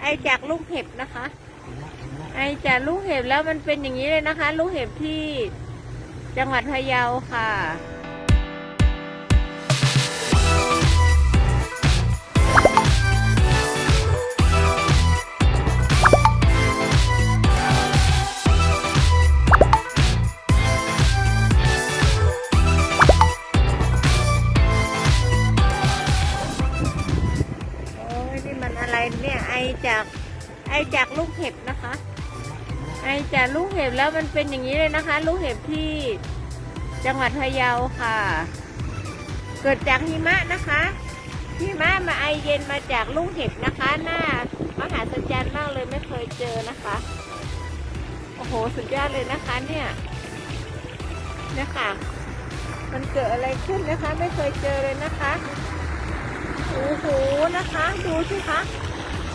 ไอจากลูกเห็บนะคะ ไอจากลูกเห็บแล้วมันเป็นอย่างนี้เลยนะคะ ลูกเห็บที่จังหวัดพะเยาค่ะ มันอะไรเนี่ย ไอจากไอจากลูกเห็บนะคะ ไอจากลูกเห็บแล้วมันเป็นอย่างนี้เลยนะคะ ลูกเห็บที่จังหวัดพะเยาค่ะ เกิดจากหิมะนะคะหิมะมาไอเย็นมาจากลูกเห็บนะคะหน้ามหาสัจจ์มากเลยไม่เคยเจอนะคะ โอ้โหสุดยอดเลยนะคะเนี่ยเนี่ยค่ะ มันเกิดอะไรขึ้นนะคะ ไม่เคยเจอเลยนะคะ โอ้โหนะคะ ดูสิคะ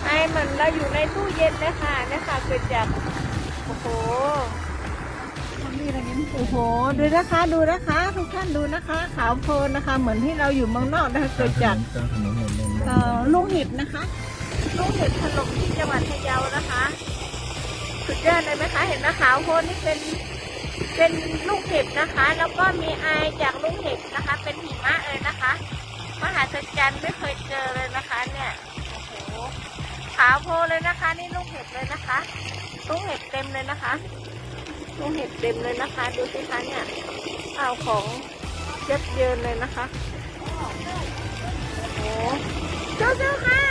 ไอเหมือนเราอยู่ในตู้เย็นเลยค่ะนะคะเกิดจากโอ้โหมีอะไรเงี้ยโอ้โหดูนะคะดูนะคะ ทุกท่านดูนะคะ ขาวโพลนนะคะ เหมือนที่เราอยู่เมืองนอกนะคะเกิดจากเอ่อลูกเห็บนะคะลูกเห็บถล่มที่จังหวัดพะเยานะคะสุดยอดเลยไหมคะ เห็นไหมขาวโพลนนี่เป็นเป็นลูกเห็บนะคะ แล้วก็มีไอจากลูกเห็บนะคะ เป็นหิมะเลยนะคะ หาสัจจรรไม่เคยเจอเลยนะคะ เนี่ยโอ้โหขาวโพเลยนะคะ นี่ลูกเห็บเลยนะคะลูกเห็บเต็มเลยนะคะลูกเห็บเต็มเลยนะคะ ดูสิคะเนี่ยเอาของเย็บเยินเลยนะคะโอ้โหเจ้าเจ้าค่ะ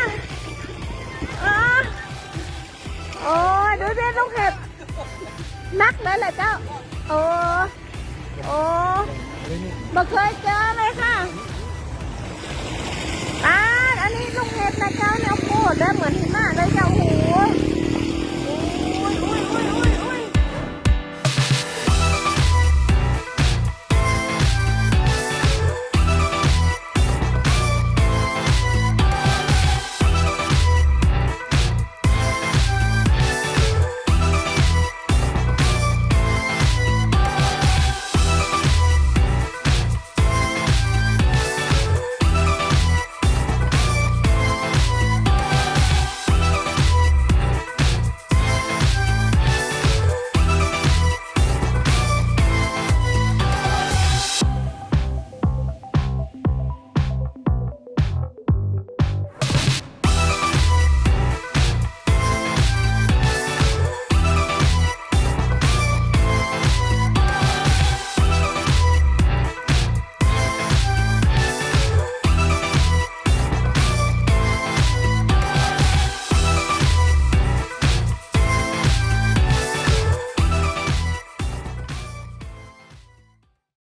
โอ้ดูสิลูกเห็บนักเลยแหละเจ้า โอ้โอ้มาเคยเจอ ได้เหมือน